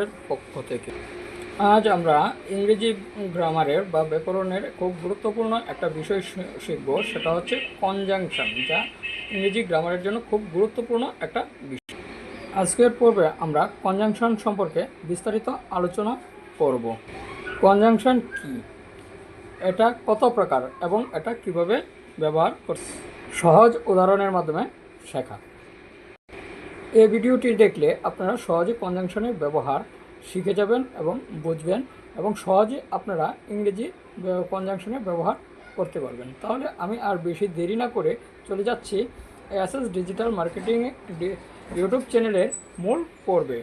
চ্যানেলের পক্ষ থেকে। আজ আমরা ইংরেজি গ্রামারের বা ব্যাকরণের খুব গুরুত্বপূর্ণ একটা বিষয় শিখব, সেটা হচ্ছে কনজাংশন যা ইংরেজি গ্রামারের জন্য খুব গুরুত্বপূর্ণ একটা বিষয়। আজকের পর্বে আমরা কনজাংশন সম্পর্কে বিস্তারিত আলোচনা করব। কনজাংশন কি? এটা কত প্রকার এবং এটা কীভাবে ব্যবহার করতে সহজ উদাহরণের মাধ্যমে শেখা। এই ভিডিওটি দেখলে আপনারা সহজে কনজাংশনের ব্যবহার শিখে যাবেন এবং বুঝবেন এবং সহজে আপনারা ইংরেজি কনজাংশনের ব্যবহার করতে পারবেন। তাহলে আমি আর বেশি দেরি না করে চলে যাচ্ছি এসএস ডিজিটাল মার্কেটিং ইউটিউব চ্যানেলের মূল পর্বে।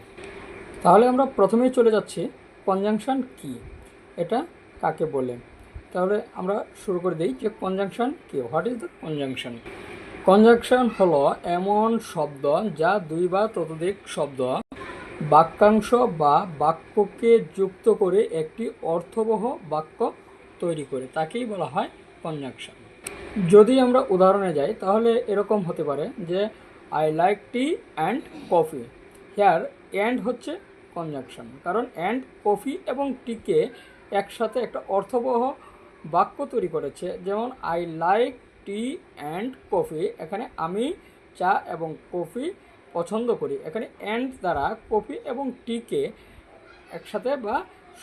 তাহলে আমরা প্রথমেই চলে যাচ্ছি কনজাংশন কি? এটা কাকে বলে? তাহলে আমরা শুরু করে দিই যে কনজাংশন কি? What is the conjunction conjunction হলো এমন শব্দ যা দুই বা ততোধিক শব্দ বাক্যাংশ বা বাক্যকে যুক্ত করে একটি অর্থবহ বাক্য তৈরি করে, তাকেই বলা হয় কনজাংশন যদি আমরা উদাহরণে যাই, তাহলে এরকম হতে পারে যে I like tea and coffee here and হচ্ছে কনজাংশন কারণ অ্যান্ড কফি এবং টিকে একসাথে একটা অর্থবহ বাক্য তৈরি করেছে। যেমন I like tea and coffee এখানে আমি চা এবং কফি পছন্দ করি। এখানে অ্যান্ড দ্বারা কফি এবং টিকে একসাথে বা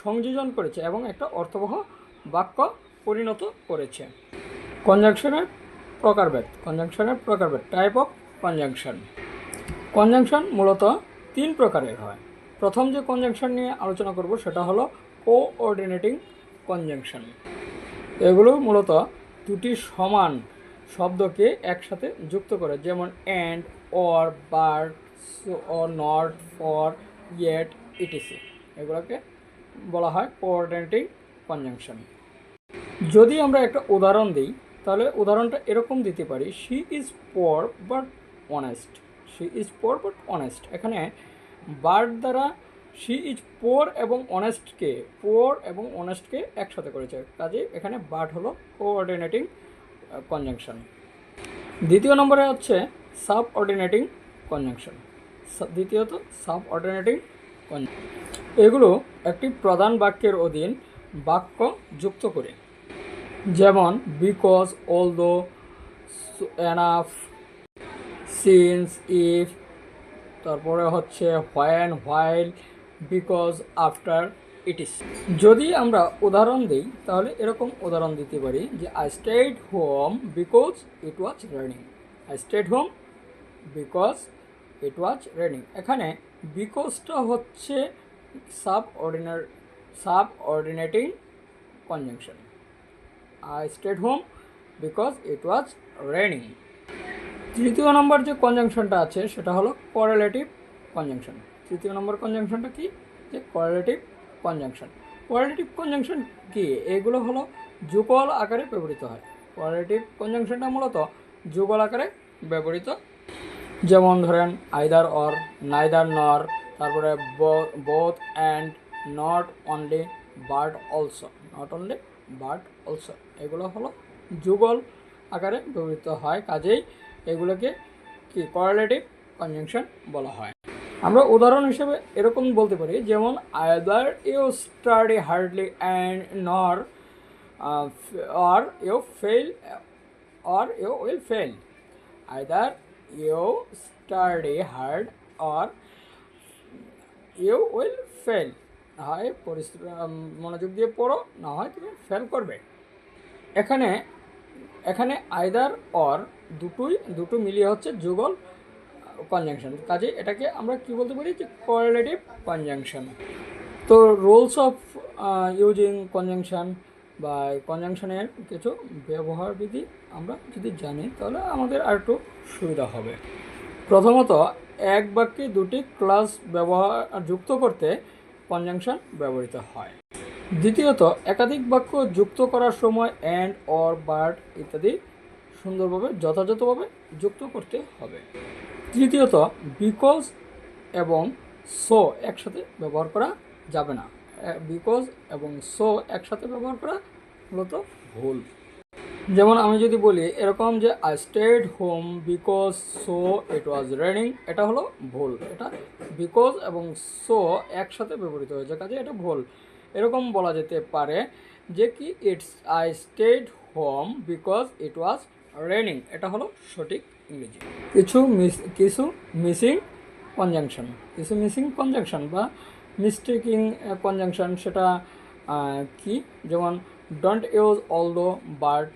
সংযোজন করেছে এবং একটা অর্থবহ বাক্য পরিণত করেছে। কনজাংশনের প্রকারভেদ কনজাংশনের প্রকারভেদ টাইপ অফ কনজাংশন কনজাংশন মূলত তিন প্রকারের হয়। প্রথম যে কনজাংশন নিয়ে আলোচনা করব সেটা হলো কোঅর্ডিনেটিং কনজাংশন এগুলো মূলত দুটি সমান শব্দকে একসাথে যুক্ত করে, যেমন and or but or not for yet ETC এগুলোকে বলা হয় কোঅর্ডিনেটিং কনজাংশন যদি আমরা একটা উদাহরণ দিই, তাহলে উদাহরণটা এরকম দিতে পারি she is poor but honest she is poor but honest এখানে বার্ড দ্বারা শি ইজ পোর এবং অনেস্টকে পোর এবং অনেস্টকে একসাথে করেছে। কাজে এখানে বার্ড হলো কোঅর্ডিনেটিং কনজাংশন দ্বিতীয় নম্বরে হচ্ছে সাব অর্ডিনেটিং কনজাংশন দ্বিতীয়ত সাব অর্ডিনেটিং এগুলো একটি প্রধান বাক্যের অধীন বাক্য যুক্ত করে। যেমন because although enough since if তারপরে হচ্ছে when while because after it is যদি আমরা উদাহরণ দিই, তাহলে এরকম উদাহরণ দিতে পারি যে I stayed home because it was raining I stayed home because it was raining এখানে বিকজটা হচ্ছে subordinate subordinating conjunction I stayed home because it was raining তৃতীয় নম্বর যে কনজাংশনটা আছে, সেটা হলো কোয়ারেলেটিভ কনজাংশন তৃতীয় নম্বর কনজাংশনটা কি? যে কোয়ারেলেটিভ কনজাংশন কোয়ালিটিভ কনজাংশন কি? এগুলো হলো যুগল আকারে ব্যবহৃত হয়। কোয়ালিটিভ কনজাংশনটা মূলত যুগল আকারে ব্যবহৃত। যেমন ধরেন আইদার অর নাইদার নর তারপরে both and not only but also not only but also এগুলো হলো যুগল আকারে ব্যবহৃত হয়। কাজেই এগুলোকে কি? কোয়ালিটিভ কনজাংশন বলা হয়। আমরা উদাহরণ হিসেবে এরকম বলতে পারি, যেমন either you study hardly and nor or you fail or you will fail either you study hard or you will fail হয় পরিশ্রম মনোযোগ দিয়ে পড়ো, না হয় তুমি ফেল করবে। এখানে এখানে আইদার অর দুটোই, দুটো মিলিয়ে হচ্ছে যুগল কনজাংশন কাজে এটাকে আমরা কি বলতে পারি যে কোয়ারেলেটিভ কনজাংশন তো রোলস অফ ইউজিং কনজাংশন বা কনজাংশনের কিছু ব্যবহার বিধি আমরা যদি জানি, তাহলে আমাদের আর একটু সুবিধা হবে। প্রথমত, এক বাক্যে দুটি ক্লাস ব্যবহার, যুক্ত করতে কনজাংশন ব্যবহৃত হয়। দ্বিতীয়ত, একাধিক বাক্য যুক্ত করার সময় অ্যান্ড অর বার্ড ইত্যাদি সুন্দরভাবে, যথাযথভাবে যুক্ত করতে হবে। তৃতীয়ত বিকজ এবং সো একসাথে ব্যবহার করা যাবে না। বিকজ এবং সো একসাথে ব্যবহার করা মূলত ভুল। যেমন আমি যদি বলি, এরকম যে I stayed home because so it was raining এটা হলো ভুল। এটা বিকজ এবং সো একসাথে ব্যবহৃত হয়েছে, কাজে এটা ভুল। এরকম বলা যেতে পারে যে কি it's I stayed home because it was raining এটা হলো সঠিক ইংরেজি। কিছু মিস কিছু মিসিং কনজাংশন কিছু মিসিং কনজাংশন বা মিস্টেকিং কনজাংশন সেটা কি? যেমন don't use although but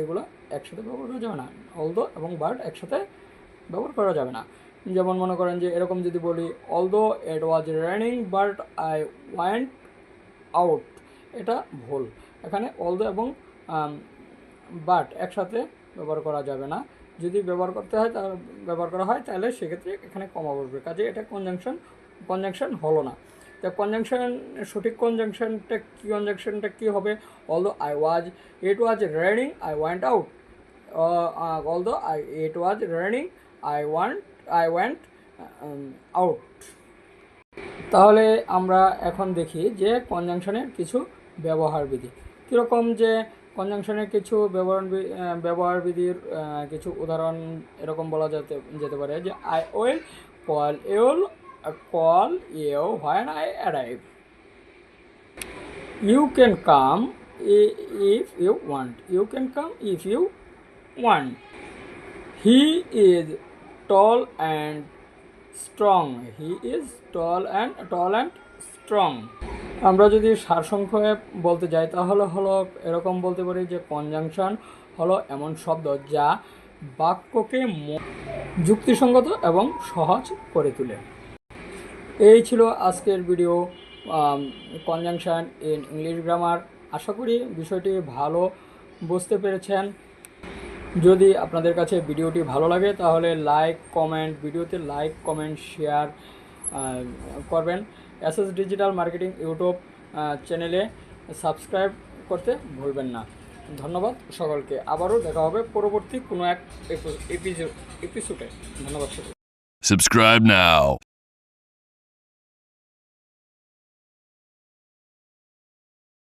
এগুলো একসাথে ব্যবহার করা যাবে না। অলদো এবং বার্ড একসাথে ব্যবহার করা যাবে না। যেমন মনে করেন যে, এরকম যদি বলি although it was raining but I want out এটা ভুল। এখানে অল অলদো এবং বাট একসাথে ব্যবহার করা যাবে না। যদি ব্যবহার করতে হয়, তাহলে ব্যবহার করা হয়, তাহলে সেক্ষেত্রে এখানে কমা বসবে। কাজে এটা কনজাংশন কনজাংশন হলো না। তা কনজাংশন সঠিক কনজাংশনটা কী কনজাংশনটা কী হবে? Although I was it was raining I want out although I it was raining I want I want out তাহলে আমরা এখন দেখি যে কনজাংশনের কিছু ব্যবহার বিধি কীরকম যে কনজাংশনের কিছু ব্যবহার ব্যবহার বিধির কিছু উদাহরণ এরকম বলা যেতে যেতে পারে যে I will call you'll call you when I arrive. You can come if you want. You can come if you want. He is tall and strong. He is tall and tall and strong. আমরা যদি সারসংক্ষেপে বলতে যাই, তাহলে হলো এরকম বলতে পারি যে কনজাংশন হলো এমন শব্দ যা বাক্যকে যুক্তিসঙ্গত এবং সহজ করে তোলে। এই ছিল আজকের video conjunction in English grammar আশা করি বিষয়টি ভালো বুঝতে পেরেছেন। যদি আপনাদের কাছে ভিডিওটি ভালো লাগে, তাহলে লাইক কমেন্ট ভিডিওতে লাইক কমেন্ট শেয়ার করবেন। এস ডিজিটাল মার্কেটিং ইউটিউব চ্যানেলে সাবস্ক্রাইব করতে ভুলবেন না। ধন্যবাদ সকলকে। আবারও দেখা হবে পরবর্তী কোনো এক এপিসোডে। ধন্যবাদ সকল Subscribe now.